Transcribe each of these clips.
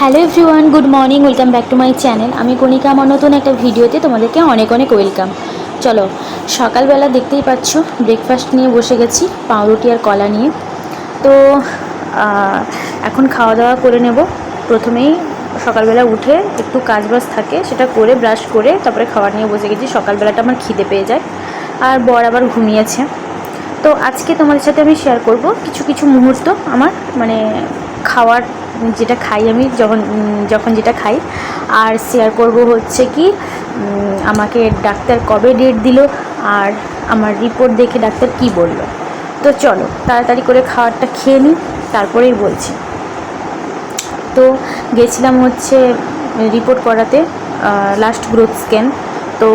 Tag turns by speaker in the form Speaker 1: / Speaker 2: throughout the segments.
Speaker 1: Hello everyone, good morning, welcome back to my channel. আমি কণিকা আমার নতুন একটা ভিডিওতে তোমাদেরকে অনেক অনেক ওয়েলকাম। চলো, সকালবেলা দেখতেই পাচ্ছ ব্রেকফাস্ট নিয়ে বসে গেছি, পাউরুটি আর কলা নিয়ে। তো এখন খাওয়া দাওয়া করে নেব। প্রথমেই সকালবেলা উঠে একটু কাজ বাজ থাকে, সেটা করে ব্রাশ করে তারপরে খাবার নিয়ে বসে গেছি। সকালবেলাটা আমার খিদে পেয়ে যায়, আর বর আবার ঘুমিয়েছে। তো আজকে তোমাদের সাথে আমি শেয়ার করব কিছু কিছু মুহূর্ত আমার মানে খাওয়ার যেটা খাই আমি যখন যখন যেটা খাই। আর শেয়ার করব হচ্ছে কি আমাকে ডাক্তার কবে ডেট দিল আর আমার রিপোর্ট দেখে ডাক্তার কি বলল। তো চলো, তাড়াতাড়ি করে খাবারটা খেয়ে নিই, তারপরেই বলছি। তো গেছিলাম হচ্ছে রিপোর্ট করাতে লাস্ট গ্রোথ স্ক্যান তো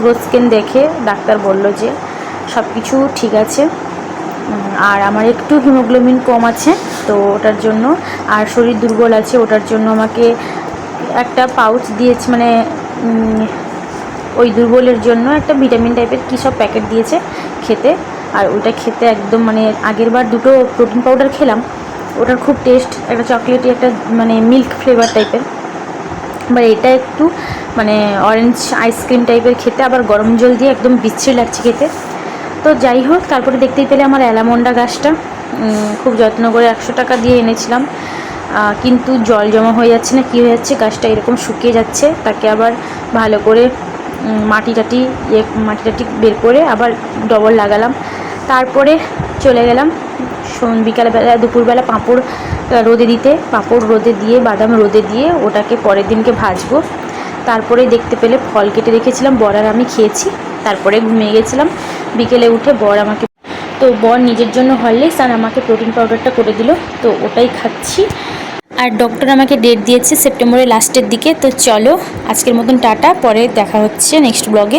Speaker 1: গ্রোথ স্ক্যান দেখে ডাক্তার বলল যে সব কিছু ঠিক আছে। আর আমার একটু হিমোগ্লোবিন কম আছে। তো ওটার জন্য। আর শরীর দুর্বল আছে, ওটার জন্য আমাকে একটা পাউচ দিয়েছে মানে ওই দুর্বলের জন্য একটা ভিটামিন টাইপের কী সব প্যাকেট দিয়েছে খেতে। আর ওইটা খেতে একদম মানে আগের বার দুটো প্রোটিন পাউডার খেলাম। ওটার খুব টেস্ট একটা চকলেটি একটা মানে মিল্ক ফ্লেভার টাইপের আবার এটা একটু মানে অরেঞ্জ আইসক্রিম টাইপের খেতে, আবার গরম জল দিয়ে একদম বিচ্ছিরি লাগছে খেতে। তো যাই হোক, তারপরে দেখতেই পেলে আমার অ্যালামন্ডা গাছটা। খুব যত্ন করে একশো টাকা দিয়ে এনেছিলাম। কিন্তু জল জমা হয়ে যাচ্ছে না, কী হয়ে যাচ্ছে? গাছটা এরকম শুকিয়ে যাচ্ছে। তাকে আবার ভালো করে মাটি টাটি ইয়ে মাটি টাটি বের করে আবার ডবল লাগালাম। তারপরে চলে গেলাম বিকালবেলা, দুপুরবেলা পাঁপড় রোদে দিতে। পাঁপড় রোদে দিয়ে, বাদাম রোদে দিয়ে ওটাকে পরের দিনকে ভাজবো। তারপরে দেখতে পেলে ফল কেটে রেখেছিলাম বর আর আমি খেয়েছি। তারপরে ঘুমিয়ে গেছিলাম। বিকেলে উঠে বর আমাকে তো বর নিজের জন্য হরলিক্স আর আমাকে প্রোটিন পাউডারটা করে দিল, তো ওটাই খাচ্ছি। আর ডক্টর আমাকে ডেট দিয়েছে সেপ্টেম্বরের লাস্টের দিকে, তো চলো আজকের মতন টাটা, পরে দেখা হচ্ছে নেক্সট ব্লগে